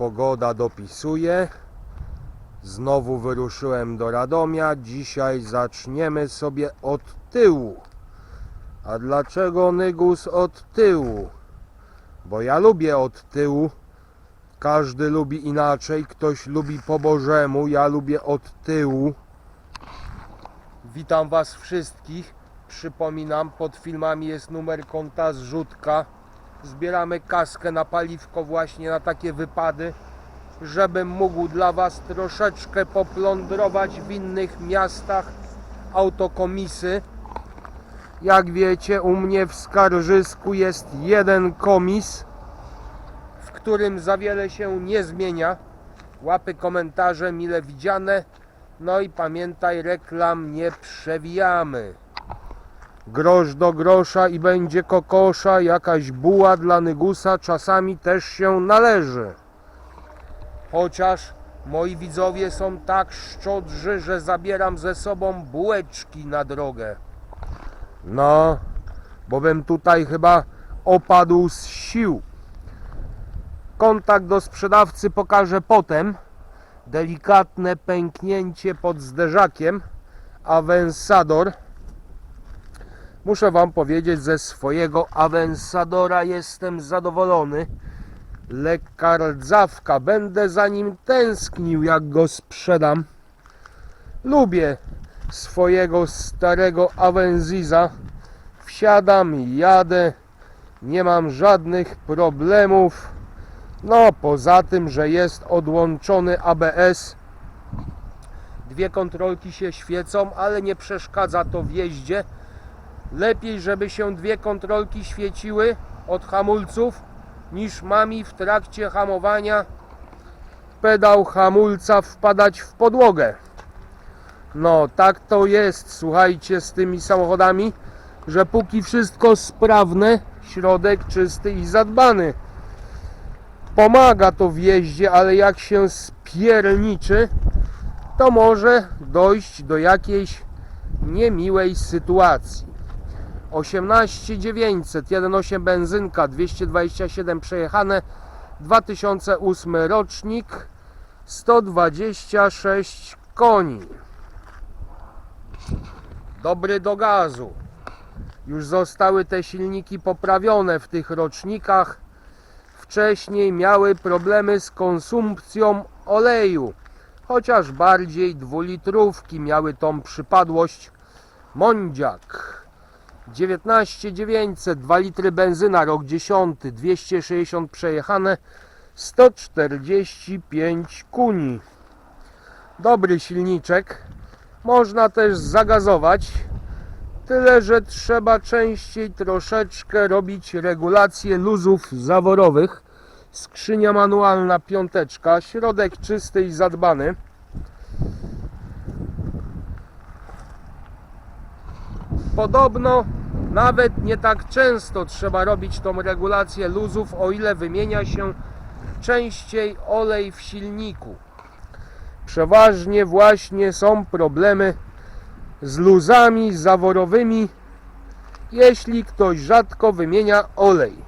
pogoda dopisuje. Znowu wyruszyłem do Radomia. Dzisiaj zaczniemy sobie od tyłu. A dlaczego Nygus od tyłu? Bo ja lubię od tyłu. Każdy lubi inaczej. Ktoś lubi po Bożemu. Ja lubię od tyłu. Witam Was wszystkich. Przypominam, pod filmami jest numer konta zrzutka. Zbieramy kaskę na paliwko właśnie na takie wypady, żebym mógł dla Was troszeczkę poplądrować w innych miastach autokomisy. Jak wiecie, u mnie w Skarżysku jest jeden komis, w którym za wiele się nie zmienia. Łapy komentarze mile widziane. No i pamiętaj, reklam nie przewijamy. Grosz do grosza i będzie kokosza, jakaś buła dla Nygusa czasami też się należy. Chociaż moi widzowie są tak szczodrzy, że zabieram ze sobą bułeczki na drogę. No, bo tutaj chyba opadł z sił. Kontakt do sprzedawcy pokażę potem. Delikatne pęknięcie pod zderzakiem. Awensador. Muszę Wam powiedzieć, ze swojego Awensadora jestem zadowolony. Lekka rdzawka. Będę za nim tęsknił, jak go sprzedam. Lubię swojego starego Avenziza. Wsiadam jadę. Nie mam żadnych problemów. No, poza tym, że jest odłączony ABS. Dwie kontrolki się świecą, ale nie przeszkadza to w jeździe. Lepiej, żeby się dwie kontrolki świeciły od hamulców, niż mami w trakcie hamowania pedał hamulca wpadać w podłogę. No, tak to jest, słuchajcie, z tymi samochodami, że póki wszystko sprawne, środek czysty i zadbany. Pomaga to w jeździe, ale jak się spierniczy, to może dojść do jakiejś niemiłej sytuacji. 18900 1.8 benzynka 227 przejechane. 2008 rocznik 126 koni. Dobry do gazu. Już zostały te silniki poprawione w tych rocznikach. Wcześniej miały problemy z konsumpcją oleju chociaż bardziej dwulitrówki miały tą przypadłość. Mondziak 19900 2 litry benzyna rok 10 260 przejechane 145 kuni. Dobry silniczek można też zagazować tyle że trzeba częściej troszeczkę robić regulację luzów zaworowych. Skrzynia manualna piąteczka środek czysty i zadbany Podobno nawet nie tak często trzeba robić tą regulację luzów, o ile wymienia się częściej olej w silniku. Przeważnie właśnie są problemy z luzami zaworowymi, jeśli ktoś rzadko wymienia olej.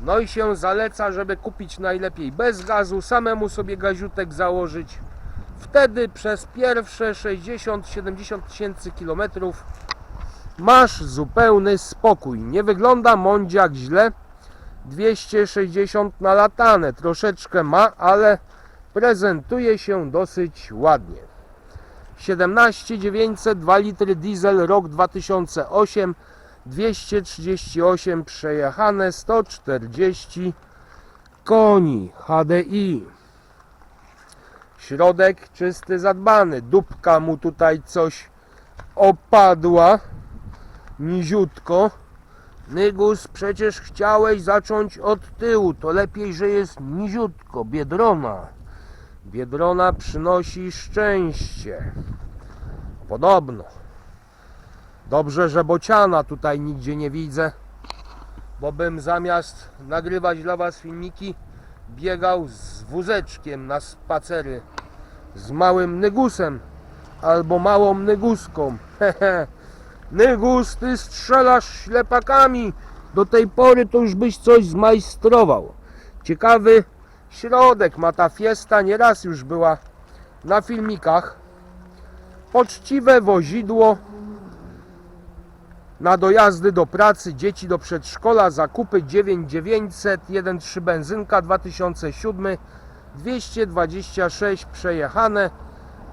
No i się zaleca, żeby kupić najlepiej bez gazu, samemu sobie gaziutek założyć. Wtedy przez pierwsze 60-70 tysięcy kilometrów masz zupełny spokój. Nie wygląda Mondziak źle. 260 na latane. Troszeczkę ma, ale prezentuje się dosyć ładnie. 17900 2 litry diesel rok 2008 238 przejechane 140 koni HDI Środek czysty, zadbany. Dupka mu tutaj coś opadła. Niziutko. Nygus, przecież chciałeś zacząć od tyłu. To lepiej, że jest niziutko. Biedrona. Biedrona przynosi szczęście. Podobno. Dobrze, że bociana tutaj nigdzie nie widzę. Bo bym zamiast nagrywać dla Was filmiki, biegał z wózeczkiem na spacery z małym nygusem albo małą nyguską. Nygus, ty strzelasz ślepakami. Do tej pory to już byś coś zmajstrował. Ciekawy środek ma ta fiesta, nieraz już była na filmikach. Poczciwe wozidło na dojazdy do pracy, dzieci do przedszkola, zakupy 9900, 1.3 benzynka 2007, 226 przejechane,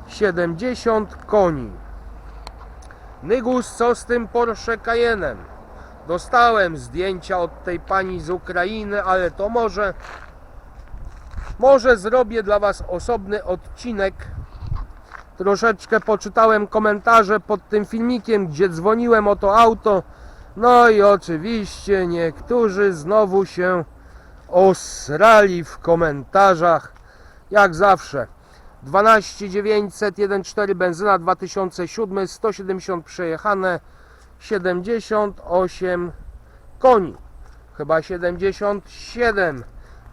70 koni. Nygus, co z tym Porsche Cayennem? Dostałem zdjęcia od tej pani z Ukrainy, ale to może może zrobię dla Was osobny odcinek. Troszeczkę poczytałem komentarze pod tym filmikiem, gdzie dzwoniłem o to auto. No i oczywiście niektórzy znowu się osrali w komentarzach. Jak zawsze. 12900 1.4 benzyna 2007 170 przejechane 78 koni chyba 77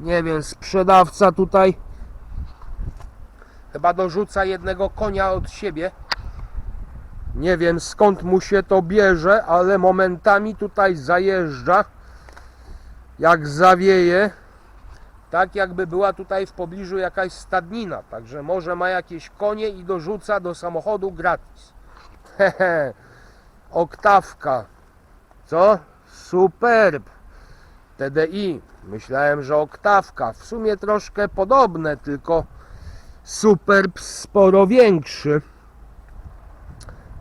nie wiem sprzedawca tutaj chyba dorzuca jednego konia od siebie. Nie wiem skąd mu się to bierze ale momentami tutaj zajeżdża. Jak zawieje tak jakby była tutaj w pobliżu jakaś stadnina, także może ma jakieś konie i dorzuca do samochodu gratis. Hehe, oktawka, co? Superb, TDI, myślałem, że oktawka, w sumie troszkę podobne, tylko Superb sporo większy.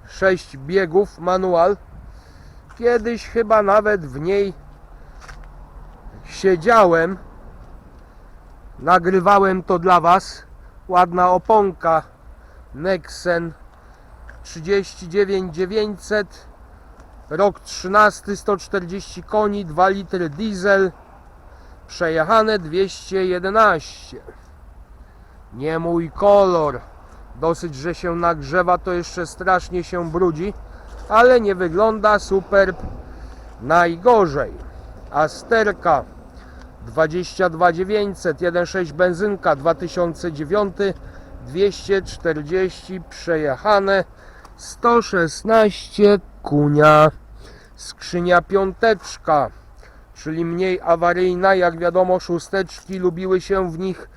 6 biegów, manual, kiedyś chyba nawet w niej siedziałem, nagrywałem to dla Was. Ładna oponka. Nexen 39900 rok 13 140 koni 2 litry diesel. Przejechane 211 nie mój kolor. Dosyć, że się nagrzewa to jeszcze strasznie się brudzi ale nie wygląda super najgorzej. Asterka 22900 1.6 benzynka 2009 240 przejechane 116 kunia. Skrzynia piąteczka czyli mniej awaryjna jak wiadomo szósteczki lubiły się w nich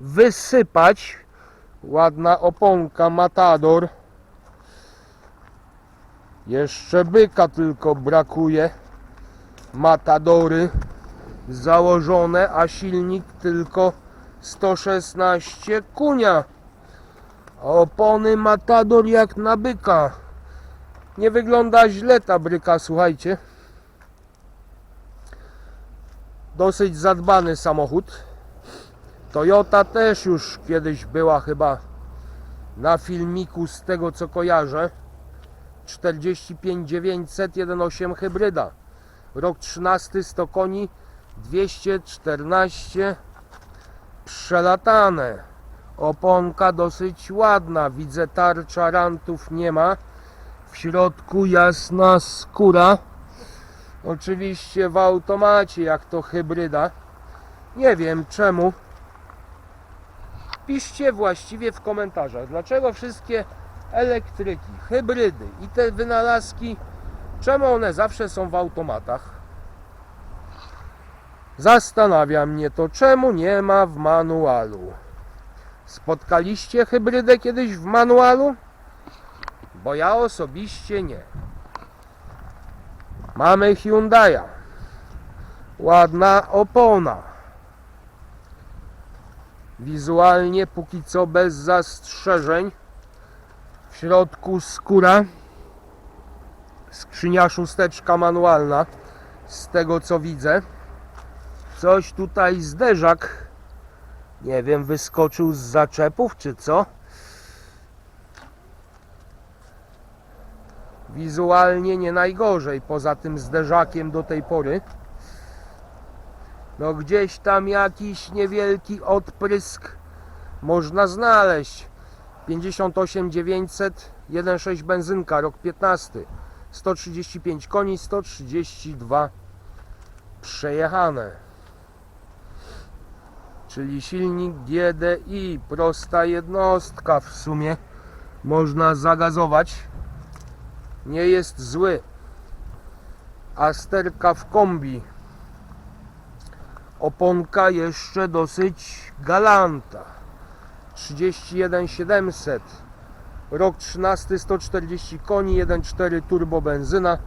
wysypać ładna oponka Matador jeszcze byka tylko brakuje Matadory założone, a silnik tylko 116 kunia. Opony Matador jak na byka. Nie wygląda źle ta bryka, słuchajcie. Dosyć zadbany samochód. Toyota też już kiedyś była chyba na filmiku z tego co kojarzę. 45900 1.8 hybryda. Rok 13 100 koni 214 przelatane. Oponka dosyć ładna. Widzę tarcza rantów nie ma. W środku jasna skóra. Oczywiście w automacie, jak to hybryda. Nie wiem czemu. Piszcie właściwie w komentarzach, dlaczego wszystkie elektryki, hybrydy i te wynalazki, czemu one zawsze są w automatach? Zastanawia mnie to, czemu nie ma w manualu. Spotkaliście hybrydę kiedyś w manualu? Bo ja osobiście nie. Mamy Hyundai'a. Ładna opona. Wizualnie póki co bez zastrzeżeń. W środku skóra. Skrzynia szósteczka manualna. Z tego co widzę. Coś tutaj zderzak. Nie wiem, wyskoczył z zaczepów czy co. Wizualnie nie najgorzej, poza tym zderzakiem do tej pory. No gdzieś tam jakiś niewielki odprysk można znaleźć. 58 900 1.6 benzynka, rok 15. 135 koni, 132 przejechane. Czyli silnik GDI, prosta jednostka w sumie. Można zagazować. Nie jest zły. Asterka w kombi. Oponka jeszcze dosyć galanta. 31 700. Rok 13 140 koni, 1.4 turbo benzyna.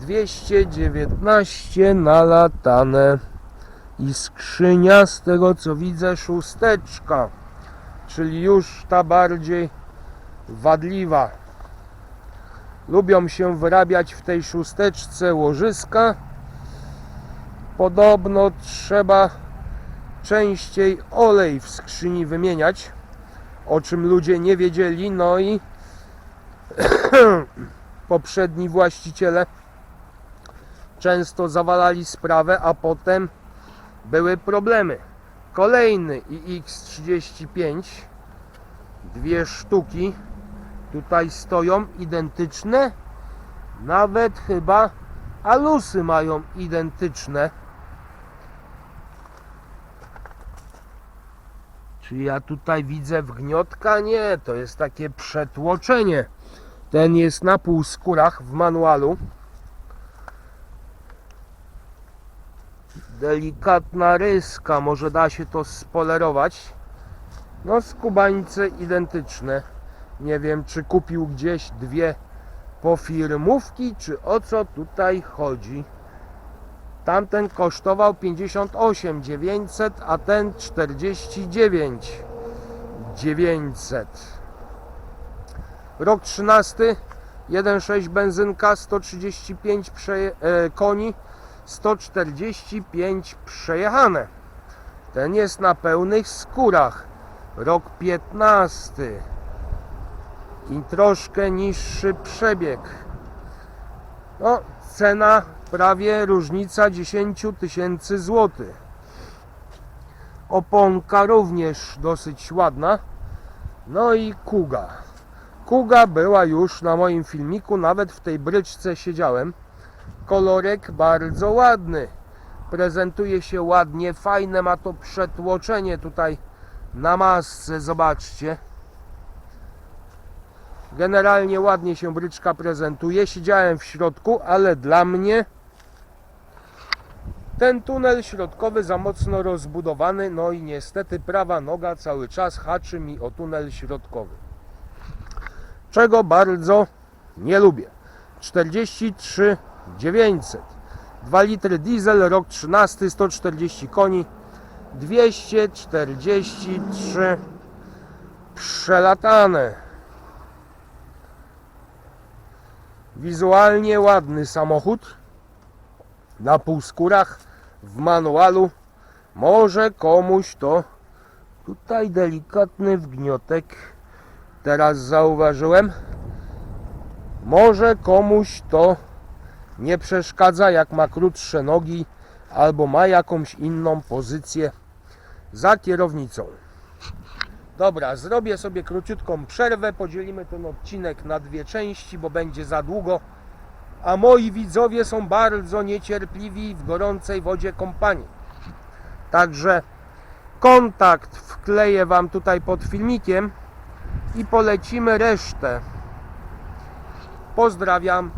219 nalatane. I skrzynia z tego co widzę szósteczka. Czyli już ta bardziej wadliwa. Lubią się wyrabiać w tej szósteczce łożyska. Podobno trzeba częściej olej w skrzyni wymieniać, o czym ludzie nie wiedzieli. No i poprzedni właściciele często zawalali sprawę, a potem były problemy. Kolejny iX35, dwie sztuki tutaj stoją identyczne, nawet chyba alusy mają identyczne. Czy ja tutaj widzę wgniotka? Nie, to jest takie przetłoczenie. Ten jest na półskórach w manualu. Delikatna ryska, może da się to spolerować. No, skubańce identyczne. Nie wiem, czy kupił gdzieś dwie pofirmówki, czy o co tutaj chodzi. Tamten kosztował 58 900, a ten 49 900. Rok 13, 1.6 benzynka, 135 przeje- e, koni, 145 przejechane. Ten jest na pełnych skórach. Rok 15 i troszkę niższy przebieg. No, cena prawie różnica 10 tysięcy złotych. Oponka również dosyć ładna. No i kuga. Kuga była już na moim filmiku, nawet w tej bryczce siedziałem. Kolorek bardzo ładny. Prezentuje się ładnie, fajne ma to przetłoczenie tutaj na masce, zobaczcie. Generalnie ładnie się bryczka prezentuje. Siedziałem w środku, ale dla mnie ten tunel środkowy za mocno rozbudowany. No i niestety prawa noga cały czas haczy mi o tunel środkowy. Czego bardzo nie lubię. 43 900. 2 litry diesel, rok 13, 140 koni. 243 przelatane. Wizualnie ładny samochód na półskórach w manualu. Może komuś to tutaj delikatny wgniotek teraz zauważyłem. Może komuś to nie przeszkadza, jak ma krótsze nogi albo ma jakąś inną pozycję za kierownicą. Dobra, zrobię sobie króciutką przerwę. Podzielimy ten odcinek na dwie części, bo będzie za długo. A moi widzowie są bardzo niecierpliwi w gorącej wodzie kompanii. Także kontakt wkleję Wam tutaj pod filmikiem i polecimy resztę. Pozdrawiam.